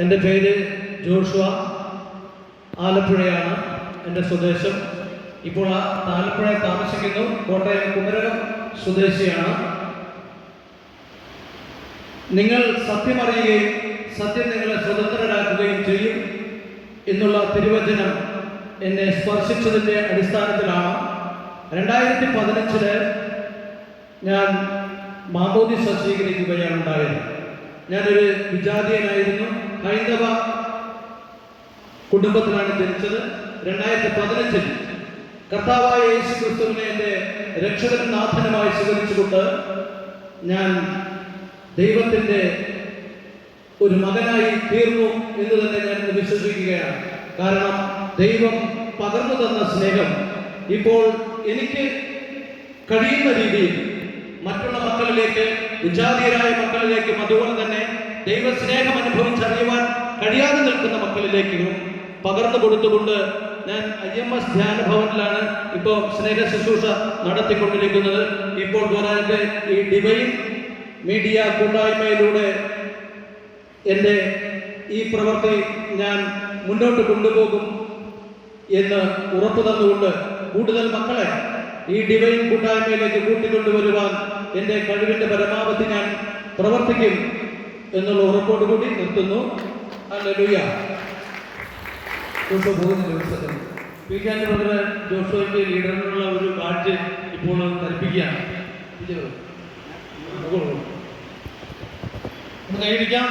എന്റെ പേര് ജോഷുവ ആലപ്പുഴയാണ് എന്റെ സ്വദേശം. ഇപ്പോൾ ആ ആലപ്പുഴ താമസിക്കുന്നു. കോട്ടയം കുമരകം സ്വദേശിയാണ്. നിങ്ങൾ സത്യമറിയുകയും സത്യം നിങ്ങളെ സ്വതന്ത്രരാക്കുകയും ചെയ്യും എന്നുള്ള തിരുവചനം എന്നെ സ്പർശിച്ചതിന്റെ അടിസ്ഥാനത്തിലാണ്. രണ്ടായിരത്തി പതിനഞ്ചിൽ ഞാൻ മാമോദി സ്വീകരിക്കുകയാണ് ഉണ്ടായത്. ഞാനൊരു വിജാതീയനായിരുന്നു. ഹൈന്ദവ കുടുംബത്തിലാണ് ജനിച്ചത്. രണ്ടായിരത്തി പതിനഞ്ചിൽ കർത്താവായ യേശു ക്രിസ്തുവിനെ എന്റെ രക്ഷകൻ നാഥനുമായി സ്വീകരിച്ചുകൊണ്ട് ഞാൻ ദൈവത്തിന്റെ ഒരു മകനായി തീർന്നു എന്ന് തന്നെ ഞാൻ വിശ്വസിക്കുകയാണ്. കാരണം ദൈവം പകർന്നു തന്ന സ്നേഹം ഇപ്പോൾ എനിക്ക് കഴിയുന്ന രീതിയിൽ മറ്റുള്ള മക്കളിലേക്ക് വിജാതീയരായ മക്കളിലേക്കും അതുപോലെ തന്നെ ദൈവ സ്നേഹം അനുഭവിച്ചറിയുവാൻ കഴിയാതെ നിൽക്കുന്ന മക്കളിലേക്കും പകർന്നു കൊടുത്തുകൊണ്ട് ഞാൻ ഐ എം എസ് ധ്യാന ഭവനിലാണ് ഇപ്പോൾ സ്നേഹ ശുശ്രൂഷ നടത്തിക്കൊണ്ടിരിക്കുന്നത്. ഇപ്പോൾ പോരാതെ ഈ ഡിവൈൻ മീഡിയ കൂട്ടായ്മയിലൂടെ എന്റെ ഈ പ്രവൃത്തി ഞാൻ മുന്നോട്ട് കൊണ്ടുപോകും എന്ന് ഉറപ്പു തന്നുകൊണ്ട് കൂടുതൽ മക്കളെ ഈ ഡിവൈൻ കൂട്ടായ്മയിലേക്ക് കൂട്ടിക്കൊണ്ടുവരുവാൻ എന്റെ കഴിവിന്റെ പരമാവധി ഞാൻ പ്രവർത്തിക്കും എന്നുള്ള ഉറപ്പോടുകൂടി നിർത്തുന്നു. ജോഷോ പോകുന്ന ദിവസത്തിൽ പി കെ ആന്റണി ബ്രദറെ ലീഡറിനുള്ള ഒരു കാഴ്ച ഇപ്പോൾ ധരിപ്പിക്കുകയാണ്. ഒന്ന് കൈയടിക്കാം